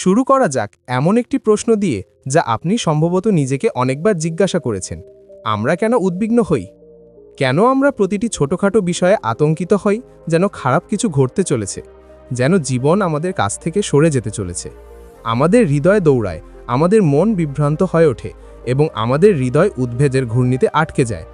শুরু করা যাক এমন একটি প্রশ্ন দিয়ে যা আপনি সম্ভবত নিজেকে অনেকবার জিজ্ঞাসা করেছেন। আমরা কেন উদ্বিগ্ন হই? কেন আমরা প্রতিটি ছোটখাটো বিষয়ে আতঙ্কিত হই যেন খারাপ কিছু ঘটতে চলেছে, যেন জীবন আমাদের কাছ থেকে সরে যেতে চলেছে? আমাদের হৃদয় দৌড়ায়, আমাদের মন বিভ্রান্ত হয়ে ওঠে এবং আমাদের হৃদয় উদ্ভেদের ঘূর্ণিতে আটকে যায়।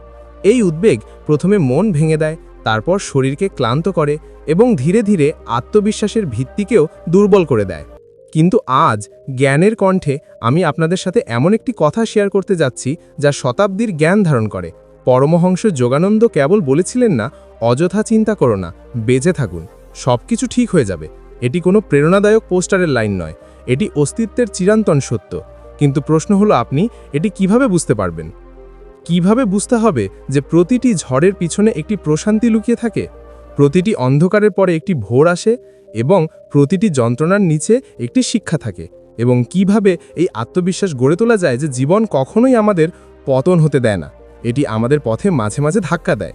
এই উদ্বেগ প্রথমে মন ভেঙে দেয়, তারপর শরীরকে ক্লান্ত করে এবং ধীরে ধীরে আত্মবিশ্বাসের ভিত্তিকেও দুর্বল করে দেয়। কিন্তু আজ জ্ঞানের কণ্ঠে আমি আপনাদের সাথে এমন একটি কথা শেয়ার করতে যাচ্ছি, যা শতাব্দীর জ্ঞান ধারণ করে। পরমহংস যোগানন্দ কেবল বলেছিলেন না, অযথা চিন্তা করো না, বেঁচে থাকুন সব কিছু ঠিক হয়ে যাবে। এটি কোনো প্রেরণাদায়ক পোস্টারের লাইন নয়, এটি অস্তিত্বের চিরান্তন সত্য। কিন্তু প্রশ্ন হলো আপনি এটি কীভাবে বুঝতে পারবেন? কীভাবে বুঝতে হবে যে প্রতিটি ঝড়ের পিছনে একটি প্রশান্তি লুকিয়ে থাকে? প্রতিটি অন্ধকারের পরে একটি ভোর আসে এবং প্রতিটি যন্ত্রণার নিচে একটি শিক্ষা থাকে এবং কীভাবে এই আত্মবিশ্বাস গড়ে তোলা যায় যে জীবন কখনোই আমাদের পতন হতে দেয় না, এটি আমাদের পথে মাঝে মাঝে ধাক্কা দেয়।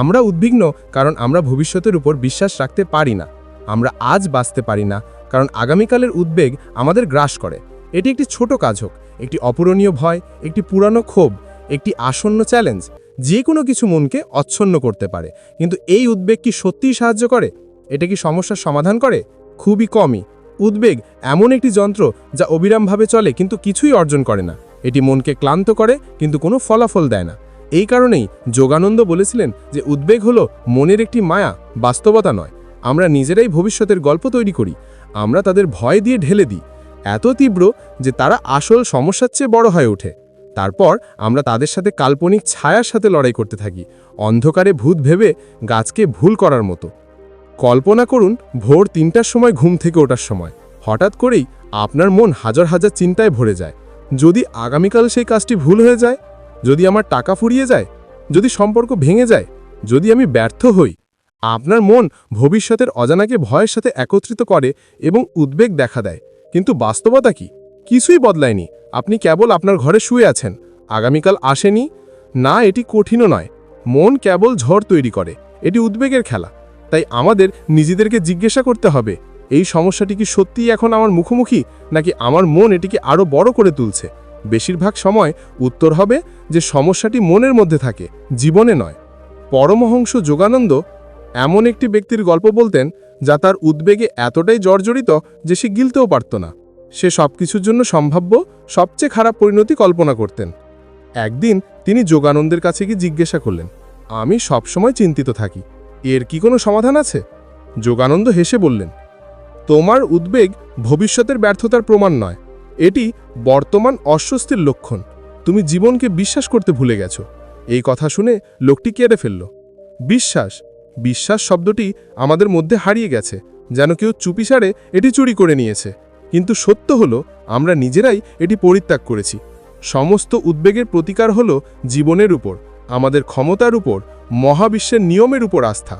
আমরা উদ্বিগ্ন কারণ আমরা ভবিষ্যতের উপর বিশ্বাস রাখতে পারি না, আমরা আজ বাঁচতে পারি না, কারণ আগামীকালের উদ্বেগ আমাদের গ্রাস করে। এটি একটি ছোট কাজ হোক, একটি অপূরণীয় ভয়, একটি পুরানো ক্ষোভ, একটি আসন্ন চ্যালেঞ্জ, যে কোনো কিছু মনকে অচ্ছন্ন করতে পারে। কিন্তু এই উদ্বেগ কি সত্যিই সাহায্য করে? এটা কি সমস্যার সমাধান করে? খুবই কমই। উদ্বেগ এমন একটি যন্ত্র যা অবিরামভাবে চলে কিন্তু কিছুই অর্জন করে না। এটি মনকে ক্লান্ত করে কিন্তু কোনো ফলাফল দেয় না। এই কারণেই যোগানন্দ বলেছিলেন যে উদ্বেগ হলো মনের একটি মায়া, বাস্তবতা নয়। আমরা নিজেরাই ভবিষ্যতের গল্প তৈরি করি। আমরা তাদের ভয় দিয়ে ঢেলে দিই। এত তীব্র যে তারা আসল সমস্যার চেয়ে বড় হয়ে ওঠে। তারপর আমরা তাদের সাথে কাল্পনিক ছায়ার সাথে লড়াই করতে থাকি। অন্ধকারে ভূত ভেবে গাছকে ভুল করার মতো। কল্পনা করুন, ভোর তিনটার সময় ঘুম থেকে ওঠার সময়। হঠাৎ করেই আপনার মন হাজার হাজার চিন্তায় ভরে যায়। যদি আগামীকাল সেই কাজটি ভুল হয়ে যায়, যদি আমার টাকা ফুরিয়ে যায়, যদি সম্পর্ক ভেঙে যায়, যদি আমি ব্যর্থ হই, আপনার মন ভবিষ্যতের অজানাকে ভয়ের সাথে একত্রিত করে এবং উদ্বেগ দেখা দেয়। কিন্তু বাস্তবতা কি? কিছুই বদলায়নি। আপনি কেবল আপনার ঘরে শুয়ে আছেন। আগামীকাল আসেনি। না, এটি কঠিনও নয়। মন কেবল ঝড় তৈরি করে। এটি উদ্বেগের খেলা। তাই আমাদের নিজেদেরকে জিজ্ঞাসা করতে হবে, এই সমস্যাটি কি সত্যিই এখন আমার মুখোমুখি, নাকি আমার মন এটিকে আরও বড় করে তুলছে? বেশিরভাগ সময় উত্তর হবে যে সমস্যাটি মনের মধ্যে থাকে, জীবনে নয়। পরমহংস যোগানন্দ এমন একটি ব্যক্তির গল্প বলতেন, যা তার উদ্বেগে এতটাই জর্জরিত যে সে গিলতেও পারত না। সে সব কিছুর জন্য সম্ভাব্য সবচেয়ে খারাপ পরিণতি কল্পনা করতেন। একদিন তিনি যোগানন্দের কাছে গিয়ে জিজ্ঞাসা করলেন, আমি সবসময় চিন্তিত থাকি। এর কি কোনো সমাধান আছে? যোগানন্দ হেসে বললেন, তোমার উদ্বেগ ভবিষ্যতের ব্যর্থতার প্রমাণ নয়। এটি বর্তমান অস্বস্তির লক্ষণ। তুমি জীবনকে বিশ্বাস করতে ভুলে গেছো। এই কথা শুনে লোকটি কেঁদে ফেলল। বিশ্বাস বিশ্বাস শব্দটি আমাদের মধ্যে হারিয়ে গেছে, যেন কেউ চুপিসারে এটি চুরি করে নিয়েছে। কিন্তু সত্য হলো, আমরা নিজেরাই এটি পরিত্যাগ করেছি। সমস্ত উদ্বেগের প্রতিকার হল জীবনের উপর, আমাদের ক্ষমতার উপর মহাবিশ্বের নিয়মের উপর আস্থা।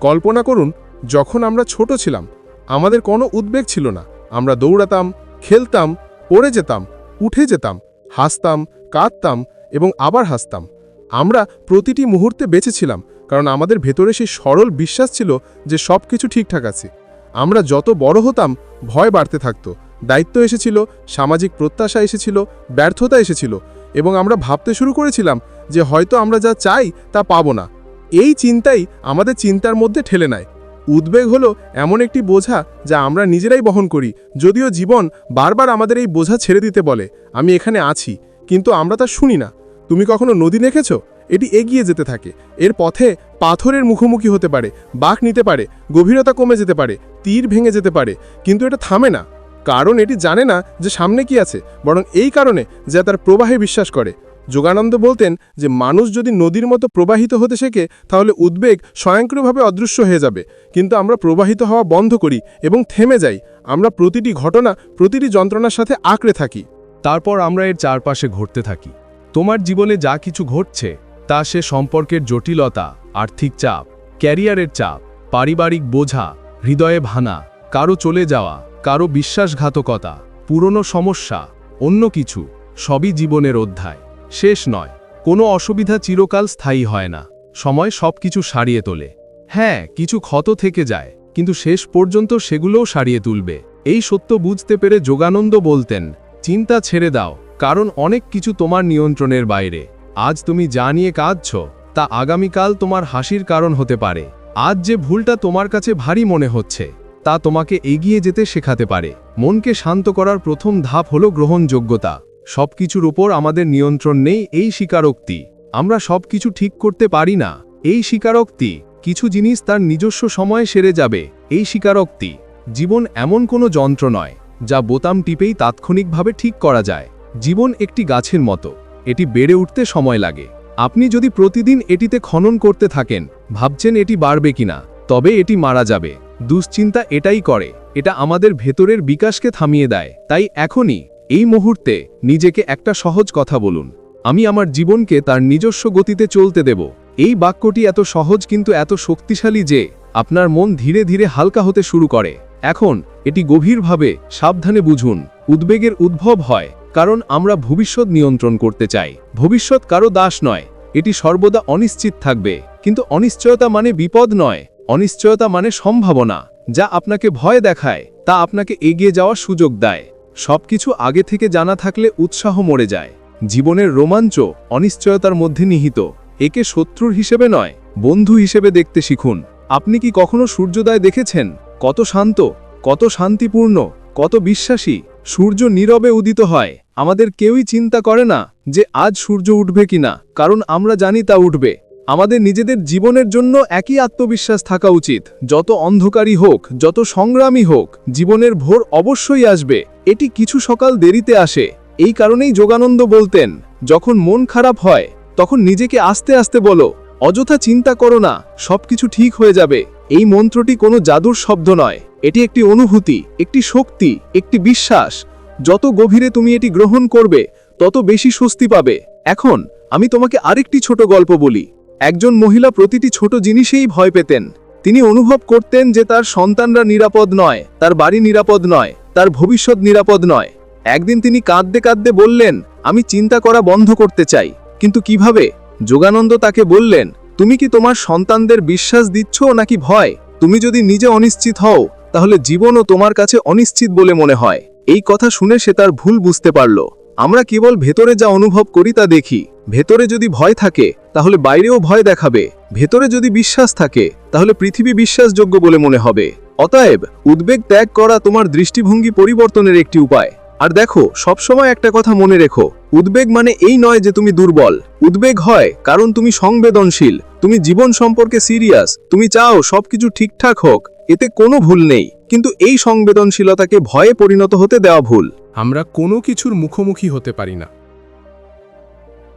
কল্পনা করুন, যখন আমরা ছোট ছিলাম, আমাদের কোনো উদ্বেগ ছিল না। আমরা দৌড়াতাম, খেলতাম, পড়ে যেতাম, উঠে যেতাম, হাসতাম, কাঁদতাম এবং আবার হাসতাম। আমরা প্রতিটি মুহূর্তে বেঁচেছিলাম কারণ আমাদের ভেতরে সেই সরল বিশ্বাস ছিল যে সব কিছু ঠিকঠাক আছে। আমরা যত বড় হতাম, ভয় বাড়তে থাকতো। দায়িত্ব এসেছিল, সামাজিক প্রত্যাশা এসেছিল, ব্যর্থতা এসেছিল এবং আমরা ভাবতে শুরু করেছিলাম যে হয়তো আমরা যা চাই তা পাবো না। এই চিন্তাই আমাদের চিন্তার মধ্যে ঠেলে নেয়। উদ্বেগ হলো এমন একটি বোঝা যা আমরা নিজেরাই বহন করি, যদিও জীবন বারবার আমাদের এই বোঝা ছেড়ে দিতে বলে, আমি এখানে আছি, কিন্তু আমরা তা শুনি না। তুমি কখনো নদী দেখেছ এটি এগিয়ে যেতে থাকে। এর পথে পাথরের মুখোমুখি হতে পারে, বাঁক নিতে পারে, গভীরতা কমে যেতে পারে, তীর ভেঙে যেতে পারে, কিন্তু এটা থামে না। কারণ এটি জানে না যে সামনে কি আছে, বরং এই কারণে যা তার প্রবাহে বিশ্বাস করে। যোগানন্দ বলতেন যে মানুষ যদি নদীর মতো প্রবাহিত হতে শেখে, তাহলে উদ্বেগ স্বয়ংক্রিয়ভাবে অদৃশ্য হয়ে যাবে। কিন্তু আমরা প্রবাহিত হওয়া বন্ধ করি এবং থেমে যাই। আমরা প্রতিটি ঘটনা, প্রতিটি যন্ত্রণার সাথে আঁকড়ে থাকি। তারপর আমরা এর চারপাশে ঘটতে থাকি। তোমার জীবনে যা কিছু ঘটছে, তা সে সম্পর্কের জটিলতা, আর্থিক চাপ, ক্যারিয়ারের চাপ, পারিবারিক বোঝা, হৃদয়ে ভানা, কারও চলে যাওয়া, কারও বিশ্বাসঘাতকতা, পুরনো সমস্যা, অন্য কিছু, সবই জীবনের অধ্যায়। শেষ নয়। কোনো অসুবিধা চিরকাল স্থায়ী হয় না। সময় সব কিছু সারিয়ে তোলে। হ্যাঁ কিছু ক্ষত থেকে যায়, কিন্তু শেষ পর্যন্ত সেগুলোও সারিয়ে তুলবে। এই সত্য বুঝতে পেরে যোগানন্দ বলতেন, চিন্তা ছেড়ে দাও, কারণ অনেক কিছু তোমার নিয়ন্ত্রণের বাইরে। আজ তুমি যা নিয়ে কাঁদছ, তা আগামীকাল তোমার হাসির কারণ হতে পারে। আজ যে ভুলটা তোমার কাছে ভারী মনে হচ্ছে, তা তোমাকে এগিয়ে যেতে শেখাতে পারে। মনকে শান্ত করার প্রথম ধাপ হল গ্রহণযোগ্যতা। সবকিছুর ওপর আমাদের নিয়ন্ত্রণ নেই এই স্বীকারোক্তি। আমরা সবকিছু ঠিক করতে পারি না। এই স্বীকারোক্তি, কিছু জিনিস তার নিজস্ব সময়ে সেরে যাবে। এই স্বীকারোক্তি, জীবন এমন কোনো যন্ত্র নয়, যা বোতাম টিপেই তাৎক্ষণিকভাবে ঠিক করা যায়। জীবন একটি গাছের মতো, এটি বেড়ে উঠতে সময় লাগে। আপনি যদি প্রতিদিন এটিতে খনন করতে থাকেন, ভাবছেন এটি বাড়বে কিনা, তবে এটি মারা যাবে। দুশ্চিন্তা এটাই করে, এটা আমাদের ভেতরের বিকাশকে থামিয়ে দেয়। তাই এখনই এই মুহূর্তে নিজেকে একটা সহজ কথা বলুন। আমি আমার জীবনকে তার নিজস্ব গতিতে চলতে দেব। এই বাক্যটি এত সহজ কিন্তু এত শক্তিশালী যে আপনার মন ধীরে ধীরে হালকা হতে শুরু করে। এখন এটি গভীরভাবে সাবধানে বুঝুন, উদ্বেগের উদ্ভব হয়, কারণ আমরা ভবিষ্যৎ নিয়ন্ত্রণ করতে চাই। ভবিষ্যৎ কারও দাস নয়, এটি সর্বদা অনিশ্চিত থাকবে। কিন্তু অনিশ্চয়তা মানে বিপদ নয়, অনিশ্চয়তা মানে সম্ভাবনা, যা আপনাকে ভয় দেখায়, তা আপনাকে এগিয়ে যাওয়ার সুযোগ দেয়। সবকিছু আগে থেকে জানা থাকলে উৎসাহ মরে যায়। জীবনের রোমাঞ্চ অনিশ্চয়তার মধ্যে নিহিত। একে শত্রুর হিসেবে নয়, বন্ধু হিসেবে দেখতে শিখুন। আপনি কি কখনো সূর্যোদয় দেখেছেন? কত শান্ত, কত শান্তিপূর্ণ, কত বিশ্বাসী। সূর্য নীরবে উদিত হয়। আমাদের কেউই চিন্তা করে না যে আজ সূর্য উঠবে কিনা, কারণ আমরা জানি তা উঠবে। আমাদের নিজেদের জীবনের জন্য একই আত্মবিশ্বাস থাকা উচিত। যত অন্ধকারই হোক, যত সংগ্রামী হোক, জীবনের ভোর অবশ্যই আসবে। এটি কিছু সকাল দেরিতে আসে। এই কারণেই যোগানন্দ বলতেন, যখন মন খারাপ হয়, তখন নিজেকে আস্তে আস্তে বলো, অযথা চিন্তা করো না, সবকিছু ঠিক হয়ে যাবে। এই মন্ত্রটি কোনো জাদুর শব্দ নয়। এটি একটি অনুভূতি, একটি শক্তি, একটি বিশ্বাস। যত গভীরে তুমি এটি গ্রহণ করবে, তত বেশি স্বস্তি পাবে। এখন, আমি তোমাকে আরেকটি ছোট গল্প বলি। একজন মহিলা প্রতিটি ছোট জিনিসেই ভয় পেতেন। তিনি অনুভব করতেন যে তার সন্তানরা নিরাপদ নয়, তার বাড়ি নিরাপদ নয়, তার ভবিষ্যৎ নিরাপদ নয়। একদিন তিনি কাঁদতে কাঁদতে বললেন, আমি চিন্তা করা বন্ধ করতে চাই, কিন্তু কীভাবে? যোগানন্দ তাকে বললেন, তুমি কি তোমার সন্তানদের বিশ্বাস দিচ্ছ নাকি ভয়? তুমি যদি নিজে অনিশ্চিত হও, তাহলে জীবনও তোমার কাছে অনিশ্চিত বলে মনে হয়। এই কথা শুনে সে তার ভুল বুঝতে পারল। আমরা কেবল ভেতরে যা অনুভব করি তা দেখি। ভেতরে যদি ভয় থাকে, তাহলে বাইরেও ভয় দেখাবে। ভেতরে যদি বিশ্বাস থাকে, তাহলে পৃথিবী বিশ্বাসযোগ্য বলে মনে হবে। অতএব, উদ্বেগ ত্যাগ করা তোমার দৃষ্টিভঙ্গি পরিবর্তনের একটি উপায়। আর দেখো, সবসময় একটা কথা মনে রেখো। উদ্বেগ মানে এই নয় যে তুমি দুর্বল। উদ্বেগ হয় কারণ তুমি সংবেদনশীল। তুমি জীবন সম্পর্কে সিরিয়াস। তুমি চাও সবকিছু ঠিকঠাক হোক। এতে কোনো ভুল নেই। কিন্তু এই সংবেদনশীলতাকে ভয়ে পরিণত হতে দেওয়া ভুল। আমরা কোনো কিছুর মুখোমুখি হতে পারি না।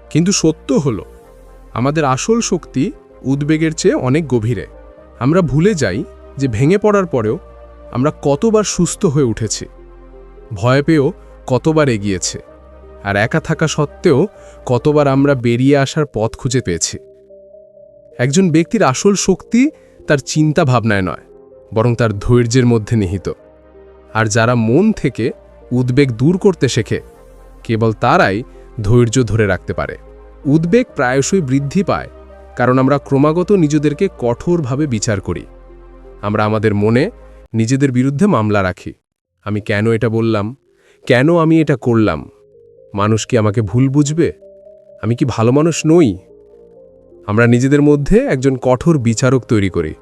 কিন্তু সত্য হল, আমাদের আসল শক্তি উদ্বেগের চেয়ে অনেক গভীরে। আমরা ভুলে যাই যে ভেঙে পড়ার পরেও আমরা কতবার সুস্থ হয়ে উঠেছি। ভয় পেয়েও কতবার এগিয়েছে। আর একা থাকা সত্ত্বেও কতবার আমরা বেরিয়ে আসার পথ খুঁজে পেয়েছি। একজন ব্যক্তির আসল শক্তি তার চিন্তা ভাবনায় নয়, বরং তার ধৈর্যের মধ্যে নিহিত। আর যারা মন থেকে উদ্বেগ দূর করতে শেখে, কেবল তারাই ধৈর্য ধরে রাখতে পারে। উদ্বেগ প্রায়শই বৃদ্ধি পায়, কারণ আমরা ক্রমাগত নিজেদেরকে কঠোরভাবে বিচার করি। আমরা আমাদের মনে নিজেদের বিরুদ্ধে মামলা রাখি। আমি কেন এটা বললাম? কেন আমি এটা করলাম? মানুষ কি আমাকে ভুল বুঝবে? আমি কি ভালো মানুষ নই? আমরা নিজেদের মধ্যে একজন কঠোর বিচারক তৈরি করি,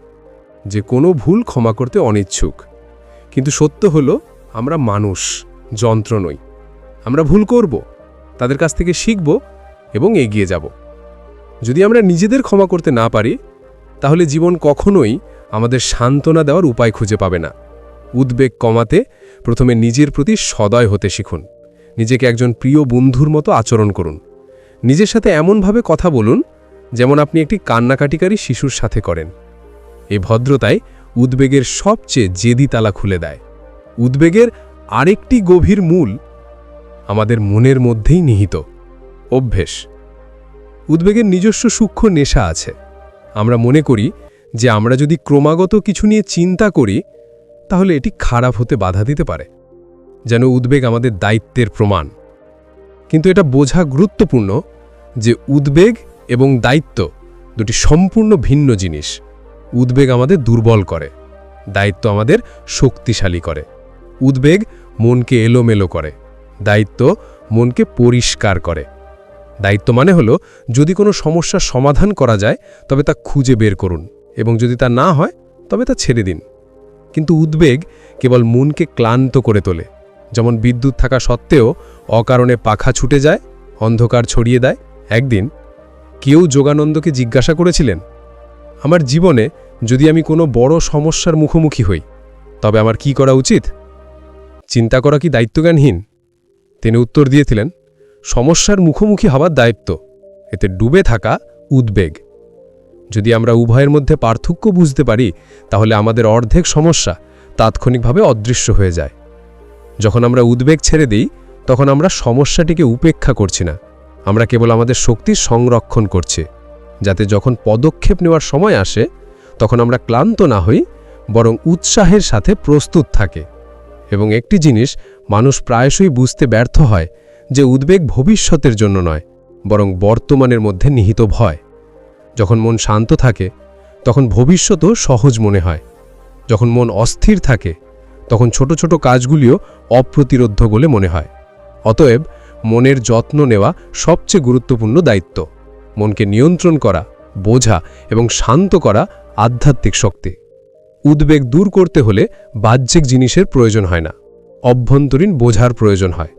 যে কোনো ভুল ক্ষমা করতে অনিচ্ছুক। কিন্তু সত্য হলো, আমরা মানুষ, যন্ত্র নই। আমরা ভুল করব, তাদের কাছ থেকে শিখব এবং এগিয়ে যাব। যদি আমরা নিজেদের ক্ষমা করতে না পারি, তাহলে জীবন কখনোই আমাদের সান্ত্বনা দেওয়ার উপায় খুঁজে পাবে না। উদ্বেগ কমাতে প্রথমে নিজের প্রতি সদয় হতে শিখুন। নিজেকে একজন প্রিয় বন্ধুর মতো আচরণ করুন। নিজের সাথে এমনভাবে কথা বলুন, যেমন আপনি একটি কান্নাকাটিকারী শিশুর সাথে করেন। এই ভদ্রতায় উদ্বেগের সবচেয়ে জেদি তালা খুলে দেয়। উদ্বেগের আরেকটি গভীর মূল আমাদের মনের মধ্যেই নিহিত, অভ্যেস। উদ্বেগের নিজস্ব সূক্ষ্ম নেশা আছে। আমরা মনে করি যে আমরা যদি ক্রমাগত কিছু নিয়ে চিন্তা করি তাহলে এটি খারাপ হতে বাধা দিতে পারে, যেন উদ্বেগ আমাদের দায়িত্বের প্রমাণ। কিন্তু এটা বোঝা গুরুত্বপূর্ণ যে উদ্বেগ এবং দায়িত্ব দুটি সম্পূর্ণ ভিন্ন জিনিস। উদ্বেগ আমাদের দুর্বল করে, দায়িত্ব আমাদের শক্তিশালী করে। উদ্বেগ মনকে এলোমেলো করে, দায়িত্ব মনকে পরিষ্কার করে। দায়িত্ব মানে হলো, যদি কোনো সমস্যার সমাধান করা যায়, তবে তা খুঁজে বের করুন, এবং যদি তা না হয়, তবে তা ছেড়ে দিন। কিন্তু উদ্বেগ কেবল মনকে ক্লান্ত করে তোলে। যেমন বিদ্যুৎ থাকা সত্ত্বেও অকারণে পাখা ছুটে যায়, অন্ধকার ছড়িয়ে দেয়। একদিন কেউ যোগানন্দকে জিজ্ঞাসা করেছিলেন, আমার জীবনে যদি আমি কোনো বড় সমস্যার মুখোমুখি হই, তবে আমার কি করা উচিত? চিন্তা করা কি দায়িত্বজ্ঞানহীন? তিনি উত্তর দিয়েছিলেন, সমস্যার মুখোমুখি হওয়ার দায়িত্ব। এতে ডুবে থাকা উদ্বেগ। যদি আমরা উভয়ের মধ্যে পার্থক্য বুঝতে পারি, তাহলে আমাদের অর্ধেক সমস্যা তাৎক্ষণিকভাবে অদৃশ্য হয়ে যায়। যখন আমরা উদ্বেগ ছেড়ে দিই, তখন আমরা সমস্যাটিকে উপেক্ষা করছি না। আমরা কেবল আমাদের শক্তি সংরক্ষণ করছি, যাতে যখন পদক্ষেপ নেওয়ার সময় আসে, তখন আমরা ক্লান্ত না হই, বরং উৎসাহের সাথে প্রস্তুত থাকে। এবং একটি জিনিস মানুষ প্রায়শই বুঝতে ব্যর্থ হয়, যে উদ্বেগ ভবিষ্যতের জন্য নয়, বরং বর্তমানের মধ্যে নিহিত ভয়। যখন মন শান্ত থাকে, তখন ভবিষ্যতও সহজ মনে হয়। যখন মন অস্থির থাকে, তখন ছোট ছোট কাজগুলিও অপ্রতিরোধ্য বলে মনে হয়। অতএব, মনের যত্ন নেওয়া সবচেয়ে গুরুত্বপূর্ণ দায়িত্ব। মনকে নিয়ন্ত্রণ করা, বোঝা এবং শান্ত করা আধ্যাত্মিক শক্তি। উদ্বেগ দূর করতে হলে বাহ্যিক জিনিসের প্রয়োজন হয় না। অভ্যন্তরীণ বোঝার প্রয়োজন হয়।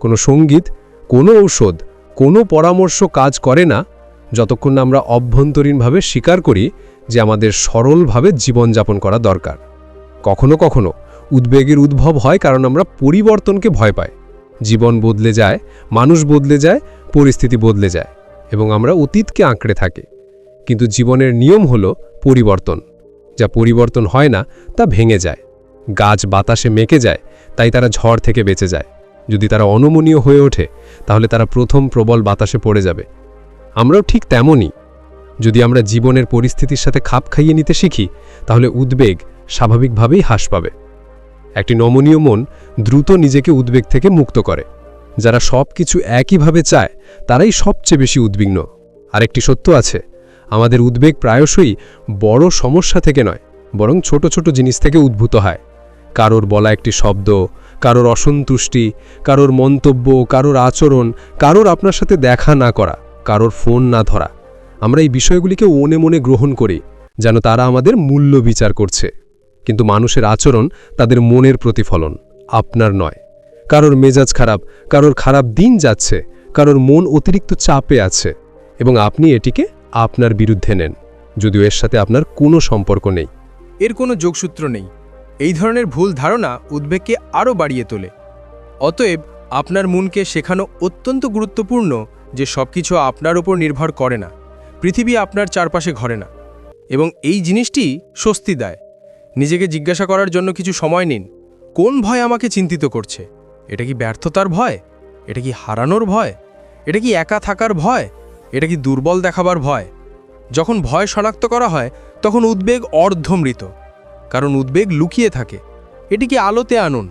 কোনো সংগীত, কোনো ঔষধ, কোনো পরামর্শ কাজ করে না যতক্ষণ না আমরা অভ্যন্তরীণভাবে স্বীকার করি যে আমাদের সরলভাবে জীবনযাপন করা দরকার। কখনো কখনো উদ্বেগের উদ্ভব হয় কারণ আমরা পরিবর্তনকে ভয় পাই। জীবন বদলে যায়, মানুষ বদলে যায়, পরিস্থিতি বদলে যায় এবং আমরা অতীতকে আঁকড়ে থাকি। কিন্তু জীবনের নিয়ম হলো পরিবর্তন। যা পরিবর্তন হয় না, তা ভেঙে যায়। গাছ বাতাসে মেকে যায়, তাই তারা ঝড় থেকে বেঁচে যায়। যদি তারা অনমনীয় হয়ে ওঠে, তাহলে তারা প্রথম প্রবল বাতাসে পড়ে যাবে। আমরাও ঠিক তেমনই। যদি আমরা জীবনের পরিস্থিতির সাথে খাপ খাইয়ে নিতে শিখি, তাহলে উদ্বেগ স্বাভাবিকভাবেই হ্রাস পাবে। একটি নমনীয় মন দ্রুত নিজেকে উদ্বেগ থেকে মুক্ত করে। যারা সব কিছু একইভাবে চায়, তারাই সবচেয়ে বেশি উদ্বিগ্ন। আরেকটি সত্য আছে, আমাদের উদ্বেগ প্রায়শই বড় সমস্যা থেকে নয়, বরং ছোট ছোট জিনিস থেকে উদ্ভূত হয়। কারোর বলা একটি শব্দ, কারোর অসন্তুষ্টি, কারোর মন্তব্য, কারোর আচরণ, কারোর আপনার সাথে দেখা না করা। কারোর ফোন না ধরা। আমরা এই বিষয়গুলিকে ওনে মনে গ্রহণ করি, যেন তারা আমাদের মূল্য বিচার করছে। কিন্তু মানুষের আচরণ তাদের মনের প্রতিফলন, আপনার নয়। কারোর মেজাজ খারাপ, কারোর খারাপ দিন যাচ্ছে, কারোর মন অতিরিক্ত চাপে আছে, এবং আপনি এটিকে আপনার বিরুদ্ধে নেন, যদিও এর সাথে আপনার কোনো সম্পর্ক নেই। এর কোনো যোগসূত্র নেই। এই ধরনের ভুল ধারণা উদ্বেগকে আরও বাড়িয়ে তোলে। অতএব আপনার মনকে শেখানো অত্যন্ত গুরুত্বপূর্ণ যে সব কিছু আপনার উপর নির্ভর করে না। পৃথিবী আপনার চারপাশে ঘরে না। এবং এই জিনিসটি স্বস্তি দেয়। নিজেকে জিজ্ঞাসা করার জন্য কিছু সময় নিন। কোন ভয় আমাকে চিন্তিত করছে? এটা কি ব্যর্থতার ভয়? এটা কি হারানোর ভয়? এটা কি একা থাকার ভয়? এটা কি দুর্বল দেখাবার ভয়? যখন ভয় শনাক্ত করা হয়, তখন উদ্বেগ অর্ধমৃত। কারণ উদ্বেগ লুকিয়ে থাকে। এটিকে আলোতে আনুন?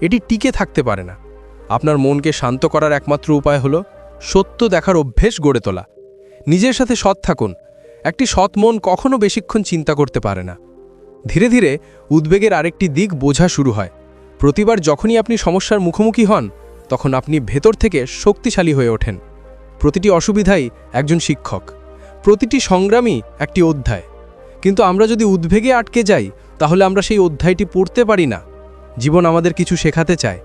এটি টিকে থাকতে পারে না। আপনার মনকে শান্ত করার একমাত্র উপায় হলো সত্য দেখার অভ্যেস গড়ে তোলা। নিজের সাথে সৎ থাকুন। একটি সৎ মন কখনো বেশিক্ষণ চিন্তা করতে পারে না। ধীরে ধীরে উদ্বেগের আরেকটি দিক বোঝা শুরু হয়। প্রতিবার যখনই আপনি সমস্যার মুখোমুখি হন, তখন আপনি ভেতর থেকে শক্তিশালী হয়ে ওঠেন। প্রতিটি অসুবিধাই একজন শিক্ষক। প্রতিটি সংগ্রামই একটি অধ্যায়। কিন্তু আমরা যদি উদ্বেগে আটকে যাই, তাহলে আমরা সেই অধ্যায়টি পড়তে পারি না। জীবন আমাদের কিছু শেখাতে চায়,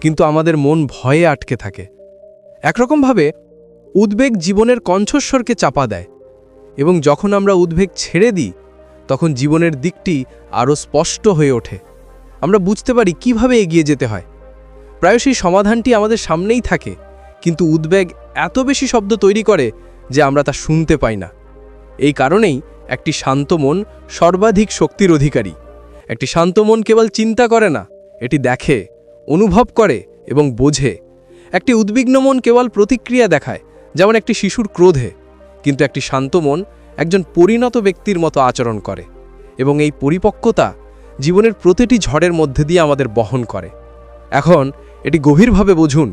কিন্তু আমাদের মন ভয়ে আটকে থাকে। একরকমভাবে উদ্বেগ জীবনের কণ্ঠস্বরকে চাপা দেয় এবং যখন আমরা উদ্বেগ ছেড়ে দিই, তখন জীবনের দিকটি আরও স্পষ্ট হয়ে ওঠে। আমরা বুঝতে পারি কীভাবে এগিয়ে যেতে হয়। প্রায়শই সমাধানটি আমাদের সামনেই থাকে, কিন্তু উদ্বেগ এত বেশি শব্দ তৈরি করে যে আমরা তা শুনতে পাই না। এই কারণেই একটি শান্ত মন সর্বাধিক শক্তির অধিকারী। একটি শান্ত মন কেবল চিন্তা করে না, এটি দেখে, অনুভব করে এবং বোঝে। একটি উদ্বিগ্ন মন কেবল প্রতিক্রিয়া দেখায়, যেমন একটি শিশুর ক্রোধে, কিন্তু একটি শান্ত মন একজন পরিণত ব্যক্তির মতো আচরণ করে, এবং এই পরিপক্কতা জীবনের প্রতিটি ঝড়ের মধ্যে দিয়ে আমাদের বহন করে। এখন এটি গভীরভাবে বুঝুন,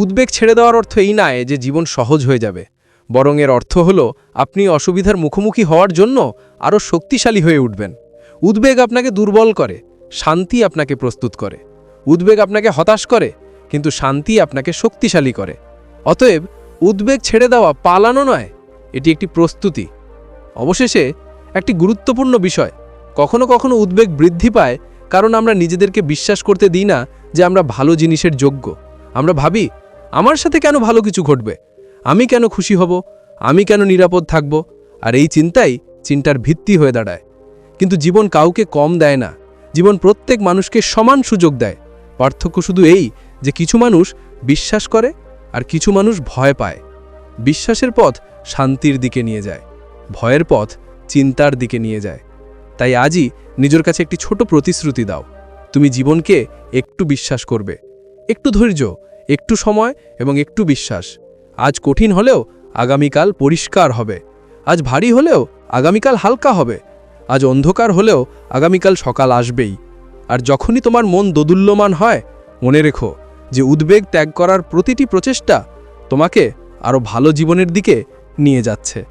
উদ্বেগ ছেড়ে দেওয়ার অর্থ এই নয় যে জীবন সহজ হয়ে যাবে, বরং এর অর্থ হল আপনি অসুবিধার মুখোমুখি হওয়ার জন্য আরও শক্তিশালী হয়ে উঠবেন। উদ্বেগ আপনাকে দুর্বল করে, শান্তি আপনাকে প্রস্তুত করে, উদ্বেগ আপনাকে হতাশ করে কিন্তু শান্তি আপনাকে শক্তিশালী করে। অতএব উদ্বেগ ছেড়ে দেওয়া পালানো নয়, এটি একটি প্রস্তুতি। অবশেষে একটি গুরুত্বপূর্ণ বিষয়, কখনো কখনো উদ্বেগ বৃদ্ধি পায়, কারণ আমরা নিজেদেরকে বিশ্বাস করতে দিই না যে আমরা ভালো জিনিসের যোগ্য। আমরা ভাবি, আমার সাথে কেন ভালো কিছু ঘটবে? আমি কেন খুশি হব? আমি কেন নিরাপদ থাকব? আর এই চিন্তাই চিন্তার ভিত্তি হয়ে দাঁড়ায়। কিন্তু জীবন কাউকে কম দেয় না। জীবন প্রত্যেক মানুষকে সমান সুযোগ দেয়। পার্থক্য শুধু এই যে কিছু মানুষ বিশ্বাস করে আর কিছু মানুষ ভয় পায়। বিশ্বাসের পথ শান্তির দিকে নিয়ে যায়, ভয়ের পথ চিন্তার দিকে নিয়ে যায়। তাই আজই নিজের কাছে একটি ছোট প্রতিশ্রুতি দাও, তুমি জীবনকে একটু বিশ্বাস করবে, একটু ধৈর্য, একটু সময় এবং একটু বিশ্বাস। আজ কঠিন হলেও আগামীকাল পরিষ্কার হবে, আজ ভারী হলেও আগামীকাল হালকা হবে, আজ অন্ধকার হলেও আগামীকাল সকাল আসবেই। আর যখনই তোমার মন দোদুল্যমান হয়, মনে রেখো যে উদ্বেগ ত্যাগ করার প্রতিটি প্রচেষ্টা তোমাকে আরও ভালো জীবনের দিকে নিয়ে যাচ্ছে।